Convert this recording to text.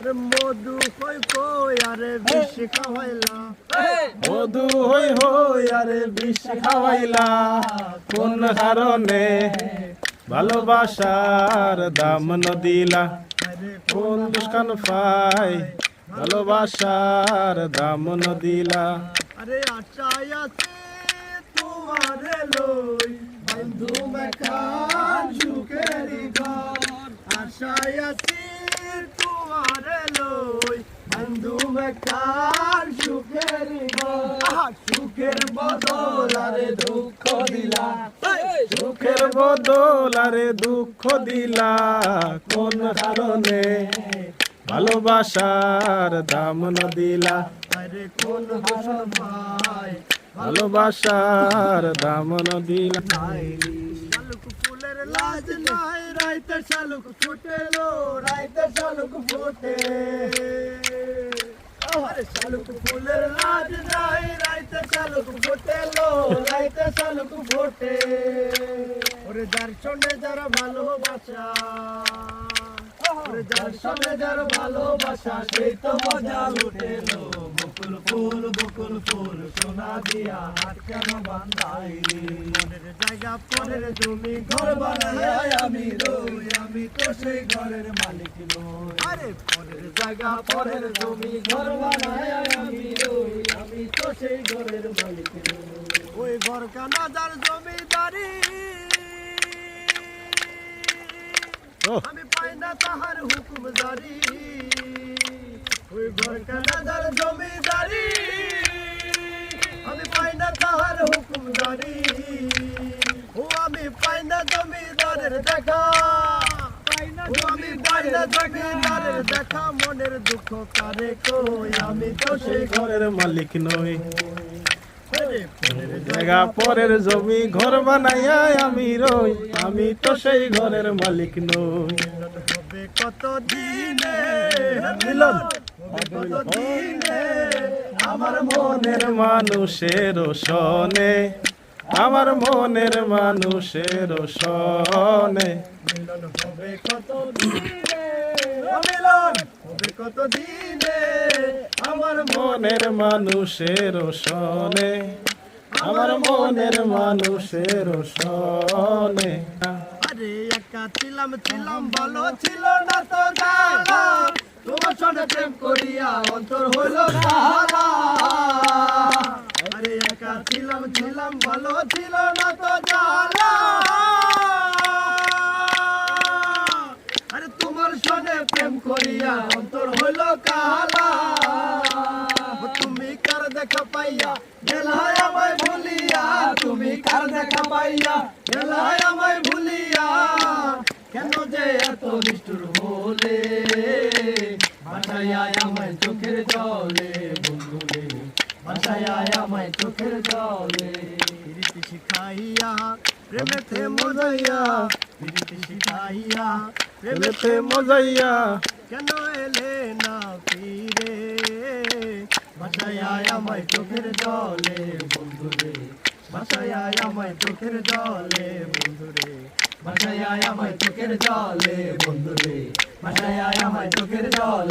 মধু কই কই আরে বেশি খাওয়াইলা। মধু হই হই আরে বিষ খাওয়াইলা। কোন কারণে? ভালোবাসার দাম নদিলা কোন দুষ্কান পাই? ভালোবাসার দাম নদিলা আরে আশায় আছে তোমারে লই বন্ধু মেখান সুখেরি ঘর। আশায় আছে তোমারে লই বন্ধু মেখান সুখেরি সুখের বদল আরে দুঃখ দিলা। সুখের বদল আরে দুঃখ দিলা। কোন কারণে? ভালোবাসার দাম নদিলা আরে কোন হাসন ভাই? ভালোবাসার দাম নদিলা শালুক ফুলের লাজ নাই। রাইতে শালুক ফুটেলো, রাইতে শালুক ফুটে। শালুক ফুলের লাজ নাই, রাইতে শালুক ফুটেলো, রাইতে শালুক ফুটে। ওরে যার যারা ভালোবাসা যার সঙ্গে যার ভালোবাসা, সেই তো মজা লুটেলো। বকুল ফুল বকুল ফুল, সোনা দিয়া হাত কেন বান্ধাই মনের জায়গা পরের জমি ঘর বানাই আমি রই আমি তো সেই ঘরের মালিক নই আরে পরের জায়গা পরের জমি ঘর বানাই আমি রই আমি তো সেই ঘরের মালিক নই ওই ঘর কানা যার জমিদারি ও আমি পাই না তাহার হুকুম জারি ওই ঘর কানাদার জমিদারি আমি পাই না তাহার হুকুম জারি ও আমি পাই জমিদারের দেখা। আমি জমিদারের দেখা। মনের দুঃখ কারে কই? আমি তো সেই ঘরের মালিক নই। জায়গা পরের জমি ঘর বানাইয়া আমি রই। আমি তো সেই ঘরের মালিক নই। কত দিনে মিলন। আমার মনের মনের মানুষের সনে আমার মনের মানুষের সনে হবে কত কত আমার মনের মানুষের সনে আমার মনের মানুষের সনে আরে একা ছিলাম ছিলাম, ভালো ছিল না তো জানা তোমার সঙ্গে প্রেম করিয়া অন্তর হইল আরে একা ছিলাম ছিলাম ছিল না তো জানা আরে তোমার সঙ্গে প্রেম করিয়া অন্তর হইল কালা। তুমি কার দেখা পাইয়া গেলায় আমায় ভুলিয়া। তুমি কার দেখা পাইয়া গেলায় আমায় ভুলিয়া। কেন যে এত নিষ্ঠুর হলে বাসায় আমায় চোখের জলে, বন্ধুরে বাসায় আমায় চোখের জলে। শিখাইয়া প্রেমেতে মজাইয়া প্রীতি শিখাইয়া প্রেমেতে মজাইয়া। কেন এলে না ফিরে? বাসায় আমায় চোখের জলে বন্ধুরে। বাসায় আমায় চোখের জলে বন্ধুরে। বাসায় আমায় চোখের জলে বন্ধুরে। বাসায় আমায় চোখের জলে।